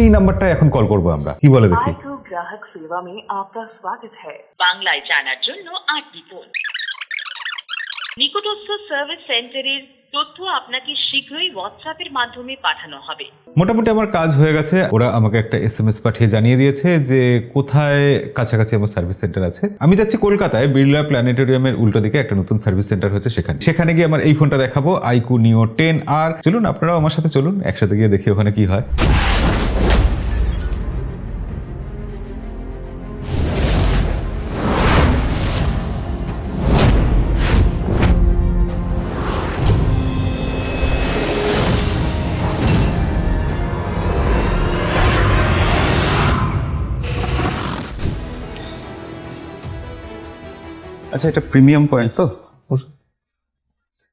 এই নাম্বারটা এখন কল করব আমরা। কি বলে দেখি? গ্রাহক সেবা মে আপনার স্বাগত হ্যায়। বাংলায় জানার জন্য নিকটস্থ সার্ভিস সেন্টারের তথ্য আপনাকে শীঘ্রই হোয়াটসঅ্যাপের মাধ্যমে পাঠানো হবে। মোটামুটি আমার কাজ হয়ে গেছে। ওরা আমাকে একটা এসএমএস পাঠিয়ে জানিয়ে দিয়েছে যে কোথায় কাছাকাছি আমার সার্ভিস সেন্টার আছে। আমি যাচ্ছি কলকাতায় বিড়লা প্ল্যানেটোরিয়ামের উল্টো দিকে একটা নতুন সার্ভিস সেন্টার হচ্ছে সেখানে। সেখানে গিয়ে আমার এই ফোনটা দেখাবো আইকু নিও টেন আর। চলুন আপনারাও আমার সাথে চলুন একসাথে গিয়ে দেখি ওখানে কি হয়। আচ্ছা এটা প্রিমিয়াম পয়েন্ট তো?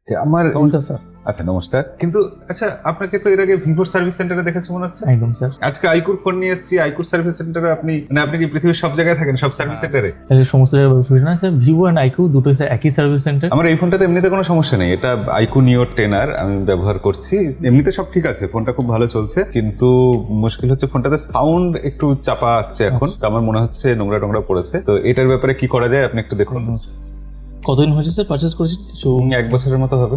আমার কাউন্টার স্যার আচ্ছা নমস্কার। কিন্তু আচ্ছা আপনাকে তো এর আগে ভিভোর সার্ভিস সেন্টারে দেখেছি মনে হচ্ছে? একদম স্যার। আজকে আইকুর ফোন নিয়ে এসেছি। আইকুর সার্ভিস সেন্টারে আপনি মানে আপনি কি পৃথিবীর সব জায়গায় থাকেন সব সার্ভিস সেন্টারে? তাহলে সমস্ত জায়গায় না স্যার। ভিভো অ্যান্ড আইকু দুটোই স্যার একই সার্ভিস সেন্টার। আমার এই ফোনটাতে এমনিতে কোনো সমস্যা নেই। এটা আইকু নিও টেনার আমি ব্যবহার করছি। এমনিতে সব ঠিক আছে ফোনটা খুব ভালো চলছে। কিন্তু মুশকিল হচ্ছে ফোনটাতে সাউন্ড একটু চাপা আসছে এখন। তো আমার মনে হচ্ছে নোংরা টোংরা পড়েছে। তো এটার ব্যাপারে কি করা যায় আপনি একটু দেখুন। কতদিন হয়েছে স্যার পারচেস করেছি? এক বছরের মতো হবে।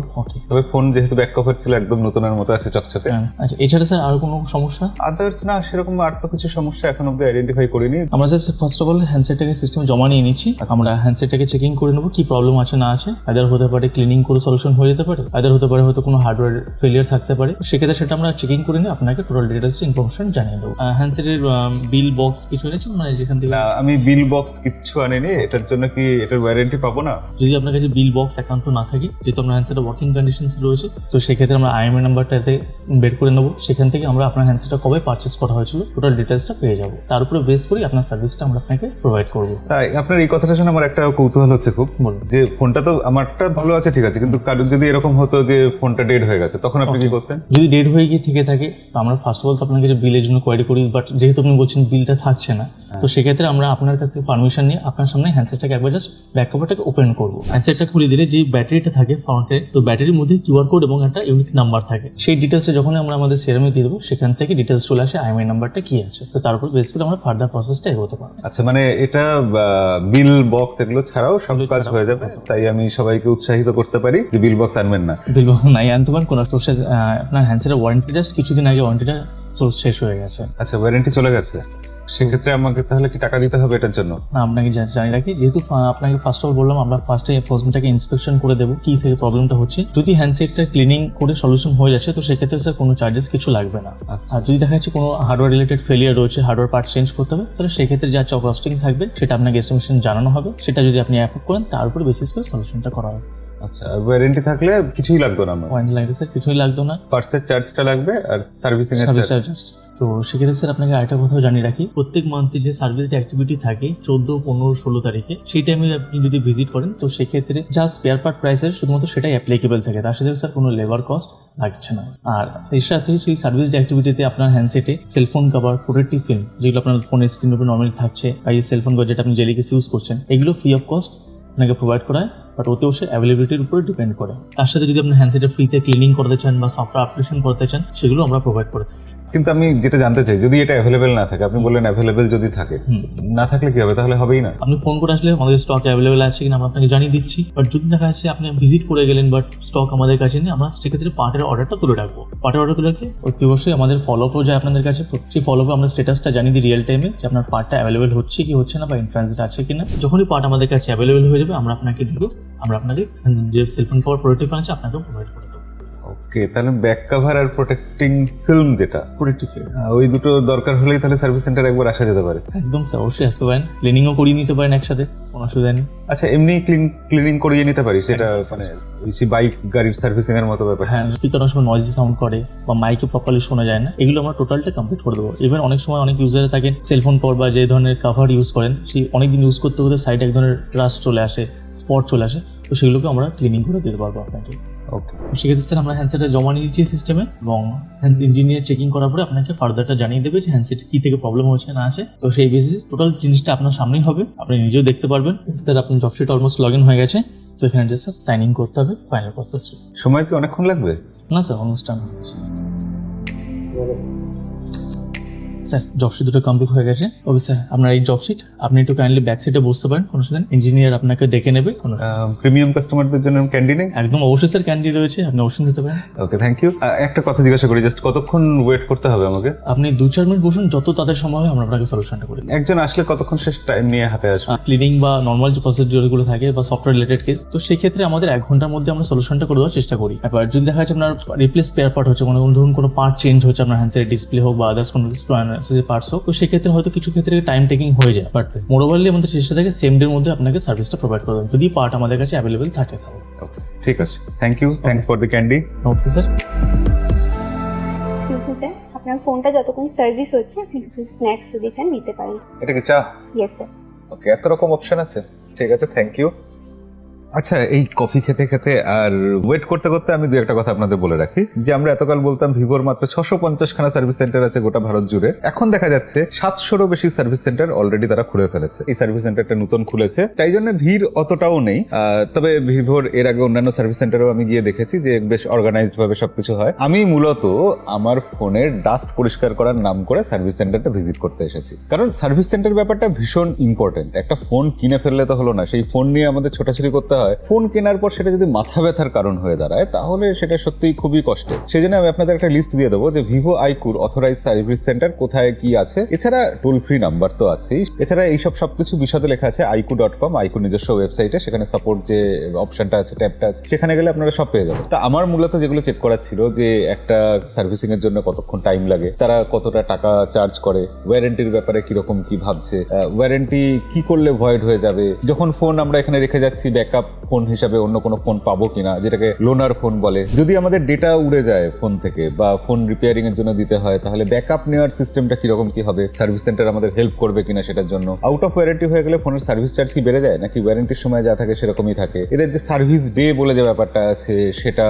তবে ফোন যেহেতু ব্যাক কভার ছিল একদম নতুনের মতো আছে চকচকে। আচ্ছা এছাড়া স্যার আর কোনো সমস্যা? আদার্স না সেরকম আর তো কিছু সমস্যা এখন অব্দি আইডেন্টিফাই করিনি। আমরা স্যার ফার্স্ট অফ অল হ্যান্ডসেটটাকে সিস্টেমে জমা নিয়ে নিচ্ছি। আমরা হ্যান্ডসেটটাকে চেকিং করে নেব কি প্রবলেম আছে না আছে। আদার হতে পারে ক্লিনিং করে সলিউশন হয়ে যেতে পারে আদার হতে পারে হয়তো কোনো হার্ডওয়্যার ফেলিয়ার থাকতে পারে। সেক্ষেত্রে সেটা আমরা চেকিং করে নিয়ে আপনাকে টোটাল ডিটেলস ইনফরমেশন জানিয়ে দেবো। হ্যান্ডসেটের বিল বক্স কিছু এনেছেন? মানে যেখান থেকে আমি বিল বক্স কিচ্ছু আনিনি। এটার জন্য কি এটার ওয়ারেন্টি পাবো না? যদি আপনার কাছে বিল বক্স একান্ত না থাকে যেহেতু আপনার হ্যান্ডসেটটা ওয়ার্কিং কন্ডিশনস রয়েছে তো সেক্ষেত্রে আমরা আইএমএ নাম্বারটাতে বের করে নেব। সেখান থেকে আমরা আপনার হ্যান্ডসেটটা কবে পারচেস করা হয়েছিল টোটাল ডিটেলসটা পেয়ে যাব। তার উপরে বেস করেই আপনার সার্ভিসটা আমরা আপনাকে প্রোভাইড করব। তাই আপনার এই কথাটা শুনে আমার একটা কৌতূহল হচ্ছে খুব। যে ফোনটা তো আমারটা ভালো আছে ঠিক আছে কিন্তু কারোর যদি এরকম হতো যে ফোনটা ডেড হয়ে গেছে তখন আপনি কি করতেন? যদি ডেড হয়ে গিয়ে থেকে থাকে তো আমরা ফার্স্ট অফ অল তো আপনার কাছে বিলের জন্য কোয়ারি করি বাট যেহেতু আপনি বলছেন বিলটা থাকছে না তো সেক্ষেত্রে আমরা আপনার কাছে পারমিশন নিয়ে আপনার সামনে হ্যান্ডসেটটাকে একবার জাস্ট ব্যাক কভারটাকে ওপেন করব। হ্যান্ডসেটটা খুলে দিলে যে ব্যাটারিটা থাকে ফ্রন্টে তো ব্যাটারির মধ্যে কিউআর কোড এবং একটা ইউনিক নাম্বার থাকে। সেই ডিটেলসটা যখন আমরা আমাদের সেরামে দিয়ে দেবো সেখান থেকে ডিটেলস চলে আসে আইএমআই নাম্বারটা কি আছে। তো তার উপর বেস করে আমরা ফার্দার প্রসেসটা এগোতে পারব। আচ্ছা মানে এটা বিল বক্স এগুলো ছাড়াও সব কাজ হয়ে যাবে। তাই আমি সবাইকে উৎসাহিত করতে পারি যে বিল বক্স আনবেন না। বিল বক্স নাই আনতে পারেন কোনো প্রসেস আপনার হ্যান্ডসেটের ওয়ারেন্টি জাস্ট কিছুদিন আগে ওয়ারেন্টিটা তো শেষ হয়ে গেছে। আচ্ছা ওয়ারেন্টি চলে গেছে? সেক্ষেত্রে আমাকে তাহলে কি টাকা দিতে হবে এটার জন্য? না আপনাকে জানি রাখি যেহেতু আপনাকে ফার্স্ট অফ অল বললাম আমরা ফার্স্টে ফোনটাকে ইন্সপেকশন করে দেবো কি থেকে প্রবলেমটা হচ্ছে। যদি হ্যান্ডসেটটা ক্লিনিং করে সলিউশন হয়ে যাচ্ছে তো সেক্ষেত্রে স্যার কোনো চার্জেস কিছু লাগবে না। আচ্ছা। আর যদি দেখা যাচ্ছে কোনো হার্ডওয়্যার রিলেটেড ফেলিয়ার রয়েছে হার্ডওয়্যার পার্ট চেঞ্জ করতে হবে তাহলে সেক্ষেত্রে যা কস্টিং থাকবে সেটা আপনাকে এস্টিমেশন জানানো হবে। সেটা যদি আপনি অ্যাপ্রুভ করেন তার উপরে বেসিস করে সলিউশনটা করা হবে। আচ্ছা ওয়ারেন্টি থাকলে কিছুই লাগতো না আমার? পয়েন্ট লাগবে স্যার কিছুই লাগতো না। পার্সের চার্জটা লাগবে আর সার্ভিসিং এর চার্জ তো সেক্ষেত্রে স্যার আপনাকে আরেকটা কথাও জানিয়ে রাখি। প্রত্যেক মান্থে যে সার্ভিস অ্যাক্টিভিটি থাকে, চোদ্দ, পনেরো, ষোলো তারিখে, সেই টাইমে আপনি যদি ভিজিট করেন, তো সেক্ষেত্রে যা স্পেয়ার পার্ট প্রাইসের শুধুমাত্র সেটাই অ্যাপ্লিকেবল থাকে। তার সাথে স্যার কোনো লেবার কস্ট লাগছে না। আর এর সাথে সেই সার্ভিস অ্যাক্টিভিটিতে আপনার হ্যান্ডসেটে সেলফোন কভার প্রোটেক্টিভ ফিল্ম যেগুলো আপনার ফোনের স্ক্রিন উপর নর্মালি থাকছে, বা এই সেলফোন কভার যেটা আপনি জেলিকেস ইউজ করছেন, এগুলো ফ্রি অফ কস্ট আপনাকে প্রোভাইড করা বাট ওতেও সে অ্যাভেলেবিলিটির উপরে ডিপেন্ড করে। তার সাথে যদি আপনি হ্যান্ডসেটে ফ্রিতে ক্লিনিং করতে চান, বা সফটওয়্যার আপডেশন করতে চান, সেগুলো আমরা প্রোভাইড করে থাকি। কিন্তু আমি যেটা জানতে চাই যদি এটা অ্যাভেলেবেল না থাকে আপনি বললেন অ্যাভেলেবেল যদি থাকে না থাকলে কি হবে? তাহলে হবেই না। আপনি ফোন করে আসলে আমাদের স্টক অ্যাভেলেবেল আছে কিনা আমরা আপনাকে জানিয়ে দিচ্ছি। বাট যদি দেখা যাচ্ছে আপনি ভিজিট করে গেলেন বাট স্টক আমাদের কাছে নেই আমরা সেক্ষেত্রে পার্টের অর্ডারটা তুলে রাখব। পার্টের অর্ডার তুলে রাখলে অতি অবশ্যই আমাদের ফলো আপও যায় আপনাদের কাছে। সেই ফলো আপে আমরা স্টেটাসটা জানিয়ে দিই রিয়েল টাইমে যে আপনার পার্টটা অ্যাভেলেবেল হচ্ছে কি হচ্ছে না বা ইনফ্রান্সড আছে কিনা। যখনই পার্ট আমাদের কাছে অ্যাভেলেবেল হয়ে যাবে আমরা আপনাকে দেবো আমরা আপনাকে যে সেলফোন পাওয়ার প্রোডাক্টিভ আছে আপনাকে প্রোভাইড করে দেবো। ওকে তাহলে ব্যাক কভার আর প্রোটেক্টিং ফিল্ম যেটা? প্রোডাক্টিভ আহ, ওই দুটো দরকার হলেই তাহলে সার্ভিস সেন্টার একবার আসা যেতে পারে। একদম স্যার অবশ্যই আসতে পারেন। ক্লিনিংও করিয়ে নিতে পারেন একসাথে কোনো অসুবিধা নেই। আচ্ছা এমনি ক্লিন ক্লিনিং করিয়ে নিতে পারি সেটা মানে বাইক গাড়ির সার্ভিসিং এর মতো ব্যাপার। হ্যাঁ অনেক সময় নয়েজি সাউন্ড করে বা মাইকে প্রপারলি শোনা যায় না এগুলো আমরা টোটালটা কমপ্লিট করে দেবো। ইভেন অনেক সময় অনেক ইউজারে থাকেন সেলফোন কভার বা যে ধরনের কাভার ইউজ করেন সেই অনেকদিন ইউজ করতে করতে সাইডে এক ধরনের রাস্ট চলে আসে স্পট চলে আসে তো সেগুলোকে আমরা ক্লিনিং করে দিতে পারব আপনাকে। ওকে সেক্ষেত্রে স্যার আমরা হ্যান্ডসেটটা জমা নিয়েছি সিস্টেমে এবং ইঞ্জিনিয়ার চেকিং করার পরে আপনাকে ফার্দারটা জানিয়ে দেবে যে হ্যান্ডসেট কি থেকে প্রবলেম হচ্ছে না আছে। তো সেই বেসিস টোটাল জিনিসটা আপনার সামনেই হবে। আপনি নিজেও দেখতে পারবেন। স্যার আপনার জবশিট অলমোস্ট লগ ইন হয়ে গেছে। তো এখানে জাস্ট সাইন ইন করতে হবে ফাইনাল প্রসেস সময় কি অনেকক্ষণ লাগবে? না স্যার অলমোস্ট ডান হচ্ছে স্যার জব শিট দুটো কমপ্লিট হয়ে গেছে। ওকে স্যার আপনার এই জব শিট আপনি একটু কাইন্ডলি ব্যাক সিটে বসতে পারেন কোনো সময় ইঞ্জিনিয়ার আপনাকে ডেকে নেবে কোনো প্রিমিয়াম কাস্টমারদের জন্য ক্যান্ডি নেই একদম অবশ্যই স্যার ক্যান্ডি রয়েছে আপনি অবশ্যই নিতে পারেন। ওকে থ্যাংক ইউ একটা কথা জিজ্ঞাসা করি জাস্ট কতক্ষণ ওয়েট করতে হবে আমাকে? আপনি দু চার মিনিট বসুন যত তাদের সময় হয় আমরা আপনাকে সলিউশনটা করে একজন আসলে কতক্ষণ শেষ টাইম নিয়ে হাতে আসবে? ক্লিনিং বা নর্মাল যে প্রসিডিওরগুলো থাকে বা সফটওয়্যার রিলেটেড কেস তো সেই ক্ষেত্রে আমাদের এক ঘণ্টার মধ্যে আমরা সলিউশনটা করে দেওয়ার চেষ্টা করি। এবার যদি দেখা যাচ্ছে আপনার রিপ্লেস স্পেয়ার পার্ট হচ্ছে কোনো ধরুন কোনো পার্ট চেঞ্জ হচ্ছে আপনার হ্যান্ডসেটের ডিসপ্লে হোক বা আদার্স কোনো পার্টস হোক তো সেক্ষেত্রে হয়তো কিছু ক্ষেত্রে টাইম টেকিং হয়ে যায় বাট মোরওভারলি আমাদের চেষ্টা থাকে সেম ডের মধ্যে আপনাকে সার্ভিসটা প্রোভাইড করে দেবেন যদি পার্ট আমাদের কাছে অ্যাভেলেবেল থাকে তাহলে। ওকে ঠিক আছে। Thank you thanks for the candy okay sir excuse me sir আপনার ফোনটা যতক্ষণ সার্ভিস হচ্ছে আপনি কিছু স্ন্যাক্স যদি চান নিতে পারেন। এটা কি চা? ইয়েস স্যার ওকে এত রকম অপশন আছে। ঠিক আছে থ্যাংক ইউ আচ্ছা এই কফি খেতে খেতে আর ওয়েট করতে করতে আমি দু একটা কথা আপনাদের বলে রাখি। যে আমরা এতকাল বলতাম ভিভোর মাত্র ছশো পঞ্চাশখানা সার্ভিস সেন্টার আছে গোটা ভারত জুড়ে। এখন দেখা যাচ্ছে সাতশোরও বেশি সার্ভিস সেন্টার অলরেডি তারা খুলে ফেলেছে। এই সার্ভিস সেন্টারটা নতুন খুলেছে। তাই জন্য ভিড় অতটাও নেই। তবে ভিভোর এর আগে অন্যান্য সার্ভিস সেন্টারেও আমি গিয়ে দেখেছি যে বেশ অর্গানাইজড ভাবে সবকিছু হয়। আমি মূলত আমার ফোনের ডাস্ট পরিষ্কার করার নাম করে সার্ভিস সেন্টারটা ভিজিট করতে এসেছি। কারণ সার্ভিস সেন্টার ব্যাপারটা ভীষণ ইম্পর্টেন্ট একটা ফোন কিনে ফেললে তো হলো না। সেই ফোন নিয়ে আমাদের ছোটাছুটি করতে হয়, ফোন কেনার পর সেটা যদি মাথা ব্যথার কারণ হয়ে দাঁড়ায়, তাহলে সেটা সত্যিই খুবই কষ্ট সেই জন্য আমি আপনাদের একটা লিস্ট দিয়ে দেবো যে ভিভো আইকুর অথরাইজ সার্ভিস সেন্টার কোথায় কি আছে। এছাড়া টোল ফ্রি নাম্বার তো আছেই। এছাড়া এইসব সবকিছু বিশদে লেখা আছে আইকু ডট কম, আইকু নিজস্ব ওয়েবসাইটে সেখানে সাপোর্ট যে অপশনটা আছে, ট্যাবটা আছে, সেখানে গেলে আপনারা সব পেয়ে যাবেন। তা আমার মূলত যেগুলো চেক করার ছিল যে একটা সার্ভিসিং এর জন্য কতক্ষণ টাইম লাগে, তারা কতটা টাকা চার্জ করে ওয়ারেন্টির ব্যাপারে কীরকম কি ভাবছে ওয়ারেন্টি কি করলে ভয়েড হয়ে যাবে? যখন ফোন আমরা এখানে রেখে যাচ্ছি ব্যাকআপ ফোন হিসাবে অন্য কোনো ফোন পাবো কিনা, যেটাকে লোনার ফোন বলে। যদি আমাদের ডেটা উড়ে যায় ফোন থেকে বা ফোন রিপেয়ারিং এর জন্য দিতে হয়, তাহলে ব্যাকআপ নেওয়ার সিস্টেমটা কীরকম, কি হবে? সার্ভিস সেন্টার আমাদের হেল্প করবে কিনা সেটার জন্য। আউট অফ ওয়ারেন্টি হয়ে গেলে ফোনের সার্ভিস চার্জ কি বেড়ে যায়? নাকি ওয়ারেন্টির সময় যা থাকে সেরকমই থাকে? এদের যে সার্ভিস ডে বলে যে ব্যাপারটা আছে, সেটা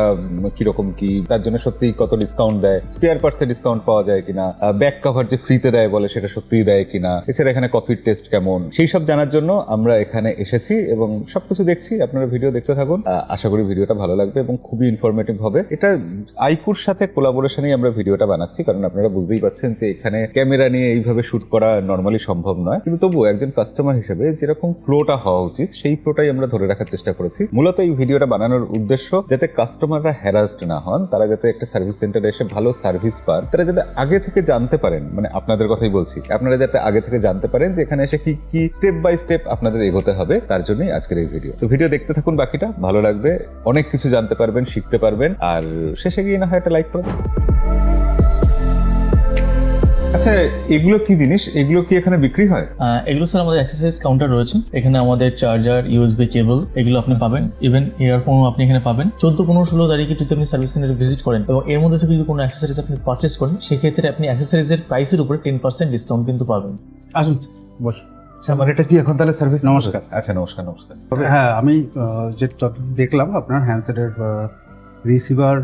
কীরকম কি? তার জন্য সত্যি কত ডিসকাউন্ট দেয়? স্পেয়ার পার্টসে ডিসকাউন্ট পাওয়া যায় কিনা? ব্যাক কভার যে ফ্রিতে দেয় বলে, সেটা সত্যিই দেয় কিনা? এছাড়া এখানে কফির টেস্ট কেমন? সেই সব জানার জন্য আমরা এখানে এসেছি এবং সবকিছু দেখছি। আপনারা ভিডিও দেখতে থাকুন। আশা করি ভিডিওটা ভালো লাগবে এবং খুবই ইনফরমেটিভ হবে। এটা আইকুর সাথে কোলাবোরেশনেই আমরা ভিডিওটা বানাচ্ছি, কারণ আপনারা বুঝতেই পাচ্ছেন যে এখানে ক্যামেরা নিয়ে এইভাবে শুট করা নর্মালি সম্ভব নয়। কিন্তু তবুও একজন কাস্টমার হিসেবে যেরকম ফ্লোটা হওয়া উচিত, সেই ফ্লোটাই আমরা ধরে রাখার চেষ্টা করেছি। মূলত এই ভিডিওটা বানানোর উদ্দেশ্য যাতে কাস্টমাররা হ্যারাসড না হন, তারা যাতে একটা সার্ভিস সেন্টারে এসে ভালো সার্ভিস পান, তারা যাতে আগে থেকে জানতে পারেন মানে আপনাদের কথাই বলছি, আপনারা যাতে আগে থেকে জানতে পারেন যে এখানে এসে কি কি স্টেপ বাই স্টেপ আপনাদের এগোতে হবে, তার জন্যই আজকের এই ভিডিও তো ভিডিও দেখতে থাকুন বাকিটা ভালো লাগবে। অনেক কিছু জানতে পারবেন শিখতে পারবেন। আর শেষে গিয়ে না হয় একটা লাইক করে দেবেন। আচ্ছা এগুলো কি জিনিস? এগুলো কি এখানে বিক্রি হয়? আহ, এগুলো স্যার আমাদের অ্যাক্সেসরিজ কাউন্টার রয়েছে। এখানে আমাদের চার্জার ইউএসবি কেবল এগুলো আপনি পাবেন। ইভেন ইয়ারফোনও আপনি এখানে পাবেন। চোদ্দ পনেরো ষোলো তারিখে যদি আপনি সার্ভিস সেন্টারে ভিজিট করেন এবং এর মধ্যে থেকে যদি কোনো অ্যাক্সেসরিজ আপনি পারচেস করেন সেক্ষেত্রে আপনি অ্যাক্সেসরিজের প্রাইসের উপরে টেন পার্সেন্ট ডিসকাউন্ট কিন্তু পাবেন। আসুন বস আচ্ছা আমার এটা কি এখন তাহলে সার্ভিস নমস্কার। আচ্ছা নমস্কার নমস্কার। হ্যাঁ আমি যে যেটা দেখলাম আপনার হ্যান্ডসেটের রিসিভার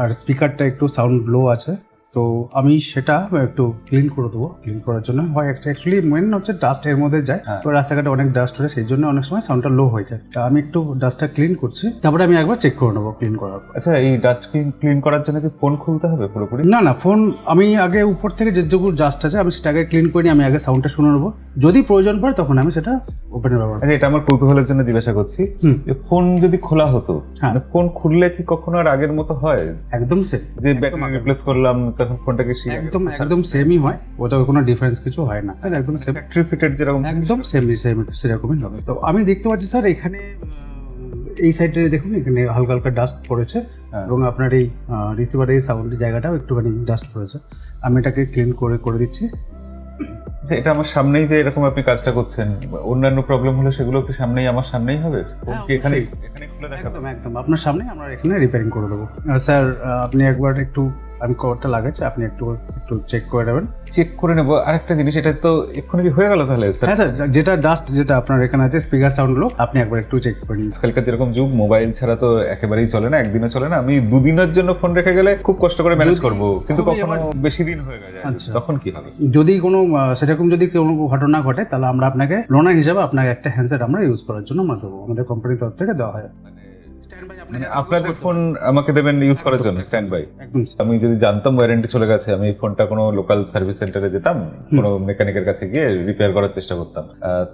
আর স্পিকারটা একটু সাউন্ড লো আছে। তো আমি সেটা একটু ক্লিন করে দেবো। ক্লিন করার জন্য হয় একটা অ্যাকচুয়ালি মেন হচ্ছে ডাস্ট এর মধ্যে যায়। হ্যাঁ। তো রাস্তাঘাটে অনেক ডাস্ট হয় সেই জন্য অনেক সময় সাউন্ডটা লো হয়ে যায়। তা আমি একটু ডাস্টটা ক্লিন করছি তারপরে আমি একবার চেক করে নেব ক্লিন করার আচ্ছা এই ডাস্ট ক্লিন করার জন্য কি ফোন খুলতে হবে পুরোপুরি? না না ফোন আমি আগে উপর থেকে যে যেগুলো ডাস্ট আছে আমি সেটা আগে ক্লিন করে আমি আগে সাউন্ডটা শুনে নেব। যদি প্রয়োজন পড়ে তখন আমি সেটা ওপেনে ব্যবহার এটা আমার কৌতূহলের জন্য জিজ্ঞাসা করছি। যে ফোন যদি খোলা হতো হ্যাঁ। মানে ফোন খুললে কি কখনো আর আগের মতো হয়? একদম সেম যে ব্যাটারি রিপ্লেস করলাম তখন ফোনটাকে সেই একদম একদম সেমই হয়। ওটা কোনো ডিফারেন্স কিছু হয় না। স্যার একদম সেম ফ্যাক্টরি ফিটেড যেরকম একদম সেম সেম সেরকমই হবে। তো আমি দেখতে পাচ্ছি স্যার এখানে এই সাইডে দেখুন এখানে হালকা হালকা ডাস্ট পড়েছে হ্যাঁ। এবং আপনার এই রিসিভারের এই সাউন্ড জায়গাটাও একটুখানি ডাস্ট পড়েছে। আমি এটাকে ক্লিন করে করে দিচ্ছি। আচ্ছা এটা আমার সামনেই যে এরকম আপনি কাজটা করছেন অন্যান্য প্রবলেম হলে সেগুলো কি সামনেই আমার সামনেই হবে? এখানে অবশ্যই। এখানে খুলে দেখাবো একদম একদম। আপনার সামনে আমরা এখানে রিপেয়ারিং করে দেবো। স্যার আপনি একবার একটু আমি কভারটা লাগাচ্ছি আপনি একটু একটু চেক করে নেবেন। চেক করে নেব। আরেকটা জিনিস এটা তো এক্ষুনি হয়ে গেল তাহলে স্যার? হ্যাঁ স্যার যেটা ডাস্ট যেটা আপনার এখানে আছে স্পিকার সাউন্ডগুলো আপনি একবার একটু চেক করে নিন। আজকালকার যেরকম যুগ মোবাইল ছাড়া তো একেবারেই চলে না একদিনও চলে না। আমি দুদিনের জন্য ফোন রেখে গেলে খুব কষ্ট করে ম্যানেজ করব। কিন্তু কখনো বেশি দিন হয়ে গেছে আচ্ছা। তখন কি হবে? যদি কোনো আহ, সেরকম যদি কোনো ঘটনা ঘটে, তাহলে আমরা আপনাকে লোনার হিসাবে আপনাকে একটা হ্যান্ডসেট আমরা ইউজ করার জন্য আমরা দেবো। আমাদের কোম্পানির তরফ থেকে দেওয়া হয়। মানে আপনাদের ফোন আমাকে দেবেন ইউজ করার জন্য স্ট্যান্ড বাই আমি যদি জানতাম ওয়ারেন্টি চলে গেছে আমি এই ফোনটা কোনো লোকাল সার্ভিস সেন্টারে যেতাম কোনো মেকানিকের কাছে গিয়ে রিপেয়ার করার চেষ্টা করতাম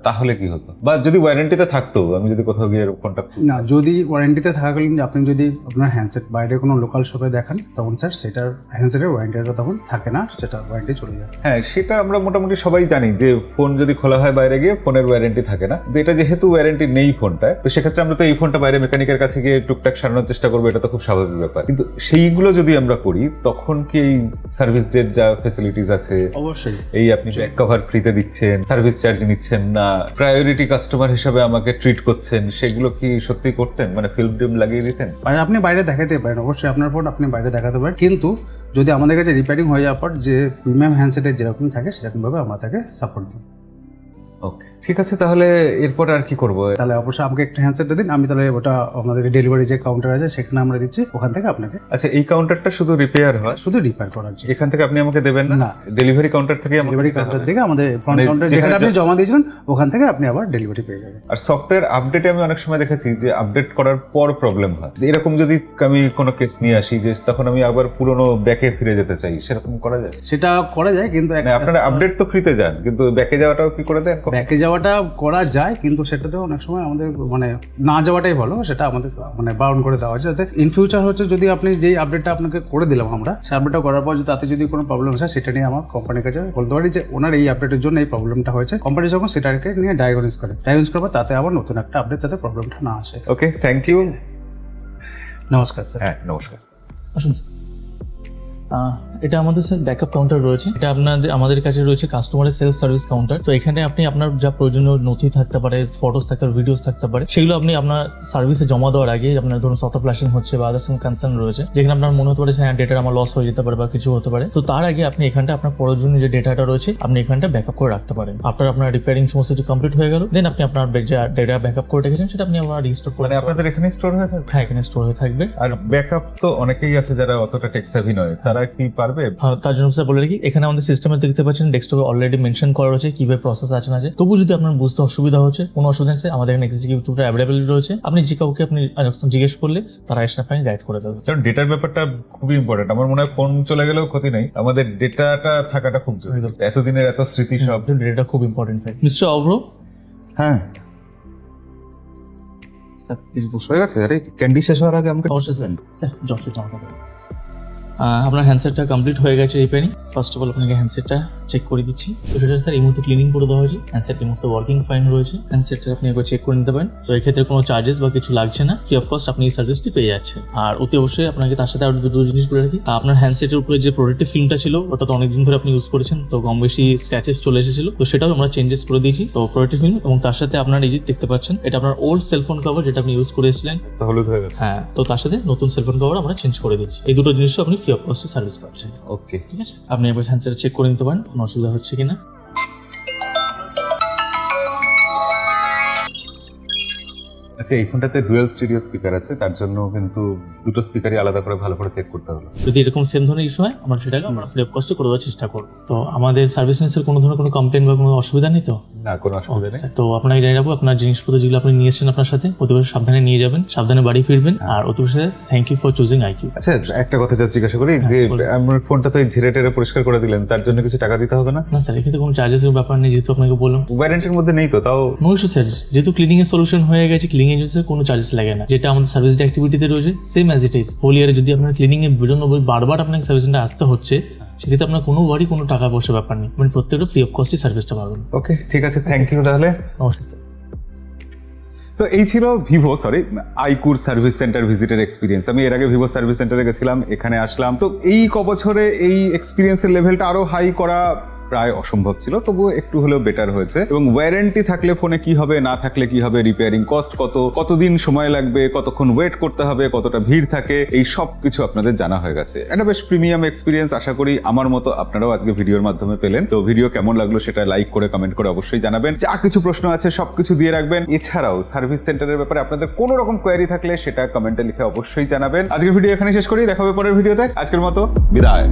তাহলে কি হতো? বা যদি ওয়ারেন্টিতে থাকতো আমি যদি কোথাও গিয়ে ফোনটা না যদি ওয়ারেন্টিতে থাকাকালীন আপনি যদি আপনার হ্যান্ডসেট বাইরে কোনো লোকাল শপে দেখান তখন স্যার সেটার হ্যান্ডসেটের ওয়ারেন্টিটা তখন থাকে না সেটা ওয়ারেন্টি চলে যায়। হ্যাঁ সেটা আমরা মোটামুটি সবাই জানি যে ফোন যদি খোলা হয় বাইরে গিয়ে ফোনের ওয়ারেন্টি থাকে না। এটা যেহেতু ওয়ারেন্টি নেই ফোনটা তো সেক্ষেত্রে আমরা তো এই ফোনটা বাইরে মেকানিকের কাছে গিয়ে টুকটাক সারানোর চেষ্টা করব এটা তো খুব স্বাভাবিক ব্যাপার। কিন্তু সেইগুলো যদি আমরা করি তখন কি এই সার্ভিস ডেট যা ফেসিলিটিস আছে অবশ্যই। এই আপনি ব্যাক কভার ফ্রিতে দিচ্ছেন সার্ভিস চার্জ নিচ্ছেন না প্রায়োরিটি কাস্টমার হিসাবে আমাকে ট্রিট করছেন সেগুলো কি সত্যি করতেন? মানে ফিল্ম টিম লাগিয়ে দিতেন? মানে আপনি বাইরে দেখাতে পারেন অবশ্যই আপনার ফোন আপনি বাইরে দেখাতে পারেন। কিন্তু যদি আমাদের কাছে রিপেয়ারিং হয়ে যাওয়ার পর যে প্রিমিয়াম হ্যান্ডসেটের যেরকম থাকে সেরকমভাবে আমরা তাকে সাপোর্ট দিই। ওকে ঠিক আছে তাহলে এরপর আর কি করব? তাহলে অবশ্যই আমাকে একটা হ্যান্ডসেটটা দিন আমি তাহলে ওটা আমাদের ডেলিভারি যে কাউন্টার আছে সেখানে আমরা দিচ্ছি ওখান থেকে আপনাকে। আচ্ছা এই কাউন্টারটা শুধু রিপেয়ার হয়? শুধু রিপেয়ার করার জন্য। এখান থেকে আপনি আমাকে দেবেন না। ডেলিভারি কাউন্টার থেকে ডেলিভারি কাউন্টার থেকে আমাদের ফ্রন্ট মানে কাউন্টার যেখানে যেখানে আপনি জমা দিয়েছিলেন ওখান থেকে আপনি আবার ডেলিভারি পেয়ে যাবেন। আর সফটওয়্যার আপডেটে আমি অনেক সময় দেখেছি যে আপডেট করার পর প্রবলেম হয়। এরকম যদি আমি কোনো কেস নিয়ে আসি যে তখন আমি আবার পুরনো ব্যাকে ফিরে যেতে চাই সেরকম করা যায়? সেটা করা যায় কিন্তু মানে আপনারা আপডেট তো ফ্রিতে যান কিন্তু ব্যাকে যাওয়াটাও কি করে দেন? ব্যাকে যাওয়াটা করা যায় কিন্তু সেটাতেও অনেক সময় আমাদের মানে না যাওয়াটাই ভালো সেটা আমাদের মানে বারণ করে দেওয়া হয়েছে যাতে ইন ফিউচার হচ্ছে যদি আপনি যেই আপডেটটা আপনাকে করে দিলাম আমরা সেই আপডেটটা করার পর যদি তাতে যদি কোনো প্রবলেম হয় সেটা নিয়ে আমার কোম্পানির কাছে বলতে পারি যে ওনার এই আপডেটের জন্য এই প্রবলেমটা হয়েছে। কোম্পানি যখন সেটাকে নিয়ে ডায়াগনোস করে ডায়াগনোস করবে তাতে আবার নতুন একটা আপডেট তাতে প্রবলেমটা না আসে। ওকে থ্যাংক ইউ নমস্কার স্যার হ্যাঁ নমস্কার। আসুন স্যার। আহ, এটা আমাদের স্যার ব্যাকআপ কাউন্টার রয়েছে। এটা আপনাদের আমাদের কাছে রয়েছে কাস্টমারের সেলস সার্ভিস কাউন্টার তো এখানে আপনি আপনার যা প্রয়োজনীয় নথি থাকতে পারে ফটোস থাকতে পারে ভিডিওস থাকতে পারে সেগুলো আপনি আপনার সার্ভিসে জমা দেওয়ার আগে আপনার ধরুন সফট ফ্ল্যাশিং হচ্ছে বা আদার্স কনসার্ন রয়েছে যেখানে আপনার মনে হতে পারে হ্যাঁ ডেটা আমার লস হয়ে যেতে পারে বা কিছু হতে পারে। তো তার আগে আপনি এখানটা আপনার প্রয়োজনীয় যে ডেটাটা রয়েছে আপনি এখানটা ব্যাকআপ করে রাখতে পারেন। আপনার আপনার রিপেয়ারিং সমস্ত কিছু কমপ্লিট হয়ে গেল দেন আপনি আপনার যে ডেটা ব্যাকআপ করে রেখেছেন সেটা আপনি আবার রিস্টোর করে মানে আপনাদের এখানে স্টোর হয়ে থাকবে? হ্যাঁ এখানে স্টোর হয়ে থাকবে। আর ব্যাকআপ তো অনেকেই আছে যারা অতটা টেক সেভি নয়। তারা কি পারবে? হ্যাঁ, তার জন্য স্যার বলে রাখি এখানে আমাদের সিস্টেমে দেখতে পাচ্ছেন ডেস্কটপে অলরেডি মেনশন করা রয়েছে কীভাবে প্রসেস আছে না আছে। তবু যদি আপনার বুঝতে অসুবিধা হচ্ছে কোনো অসুবিধা নেই আমাদের এখানে এক্সিকিউটিভটা অ্যাভেলেবল রয়েছে। আপনি যে কাউকে আপনি জিজ্ঞেস করলে তারা এসে আপনাকে গাইড করে দেবে। কারণ ডেটার ব্যাপারটা খুবই ইম্পর্টেন্ট আমার মনে হয় ফোন চলে গেলেও ক্ষতি নেই। আমাদের ডেটাটা থাকাটা খুব জরুরি। এতদিনের এত স্মৃতি সব। ডেটা খুব ইম্পর্টেন্ট মিস্টার অব্র হ্যাঁ। স্যার প্লিজ হয়ে গেছে? আরে ক্যান্ডি শেষ হওয়ার আগে আমাকে অবশ্যই স্যার স্যার জব সেটা আমাকে আপনার হ্যান্ডসেটটা কমপ্লিট হয়ে গেছে রিপেয়ারিং ফার্স্ট অফ অল আপনাকে হ্যান্ডসেটটা চেক করে দিচ্ছি। তো সেটা স্যার এই মুহূর্তে ক্লিনিং করে দেওয়া হয়েছে। হ্যান্ডসেট এই মুহূর্তে ওয়ার্কিং ফাইন রয়েছে। হ্যান্ডসেটটা আপনি একবার চেক করে নিতে পারেন। তো এক্ষেত্রে কোনো চার্জেস বা কিছু লাগছে না। ফ্রি অফ কস্ট আপনি এই সার্ভিসটি পেয়ে যাচ্ছেন। আর অতি অবশ্যই আপনাকে তার সাথে আরও দুটো জিনিস বলে রাখি। আপনার হ্যান্ডসেটের উপরে যে প্রোটেক্টিভ ফিল্মটা ছিল ওটা তো অনেকদিন ধরে আপনি ইউজ করেছেন তো কম বেশি স্ক্র্যাচেস চলে এসেছিল। তো সেটাও আমরা চেঞ্জেস করে দিয়েছি। তো প্রোটেক্টিভ ফিল্ম এবং তার সাথে আপনার এই যে দেখতে পাচ্ছেন এটা আপনার ওল্ড সেলফোন কভার যেটা আপনি ইউজ করেছিলেন। হলুদ হয়ে গেছে। হ্যাঁ তো তার সাথে নতুন সেলফোন কভার আমরা চেঞ্জ করে দিচ্ছি এই দুটো জিনিসও আপনি ফ্রি অফ কস্টে সার্ভিস পাচ্ছেন। ওকে ঠিক আছে? আপনি এবার হ্যান্ডসেট চেক করে নিতে পারেন কোনো অসুবিধা হচ্ছে কিনা। আচ্ছা এই ফোনটাতে ডুয়েল স্টুডিও স্পিকার আছে তার জন্য কিন্তু দুটো স্পিকারই আলাদা করে ভালো করে চেক করতে হলো যদি এরকম সেম ধরনের ইস্যু হয় আমরা সেটাকে আমরা অফ কস্টে করে দেওয়ার চেষ্টা করব। তো আমাদের সার্ভিস নিউজের কোনো ধরনের কোনো কমপ্লেন বা কোনো অসুবিধা নেই তো? না কোনো অসুবিধা নেই। তো আপনাকে জানিয়ে রাখব আপনার জিনিসপত্র যেগুলো আপনি নিয়েছেন আপনার সাথে অবশ্যই সাবধানে নিয়ে যাবেন সাবধানে বাড়ি ফিরবেন আর অতি অবশ্যই thank you for choosing iQOO আচ্ছা একটা কথা জাস্ট জিজ্ঞাসা করি যে বলুন। আমার ফোনটা তো এই ঝেড়ে টেরে পরিষ্কার করে দিলেন তার জন্য কিছু টাকা দিতে হবে না? না স্যার এক্ষেত্রে কোনো চার্জেসের ব্যাপার নেই যেহেতু আপনাকে বললাম। ওয়ারেন্টির মধ্যে নেই তো তাও নো ইস্যু স্যার যেহেতু ক্লিনিং এর সলিউশন হয়ে গেছে ক্লিনিং এর কোনো চার্জেস লাগে না। যেটা আমাদের সার্ভিস অ্যাক্টিভিটিতে রয়েছে same as it is whole ইয়ারে যদি আপনার ক্লিনিং এর জন্য বারবার আপনাকে সার্ভিস সেন্টার আসতে হচ্ছে সেক্ষেত্রে আপনার কোনো বাড়ি কোনো টাকা পয়সা ব্যাপার নেই। মানে প্রত্যেকটা ফ্রি অফ কস্টই সার্ভিসটা পাবেন। ওকে ঠিক আছে থ্যাংক ইউ তাহলে। নমস্কার স্যার তো এই ছিল ভিভো সরি আইকুর সার্ভিস সেন্টার ভিজিটের এক্সপিরিয়েন্স আমি এর আগে ভিভো সার্ভিস সেন্টারে গেছিলাম এখানে আসলাম। তো এই ক বছরে এই এক্সপিরিয়েন্সের লেভেলটা আরও হাই করা প্রায় অসম্ভব ছিল, তবুও একটু হলেও বেটার হয়েছে। এবং ওয়ারেন্টি থাকলে ফোনে কি হবে, না থাকলে কি হবে রিপেয়ারিং কস্ট কত, কতদিন সময় লাগবে, কতক্ষণ ওয়েট করতে হবে, কতটা ভিড় থাকে, এই সব কিছু আপনাদের জানা হয়ে গেছে। এটা বেশ প্রিমিয়াম এক্সপিরিয়েন্স আশা করি আমার মতো আপনারাও আজকে ভিডিওর মাধ্যমে পেলেন। তো ভিডিও কেমন লাগল সেটা লাইক করে কমেন্ট করে অবশ্যই জানাবেন। যা কিছু প্রশ্ন আছে সব কিছু দিয়ে রাখবেন। এছাড়াও সার্ভিস সেন্টারের ব্যাপারে আপনাদের কোনো রকম কোয়ারি থাকলে সেটা কমেন্টে লিখে অবশ্যই জানাবেন। আজকের ভিডিও এখানে শেষ করি, দেখা হবে পরের ভিডিওতে আজকের মতো বিদায়।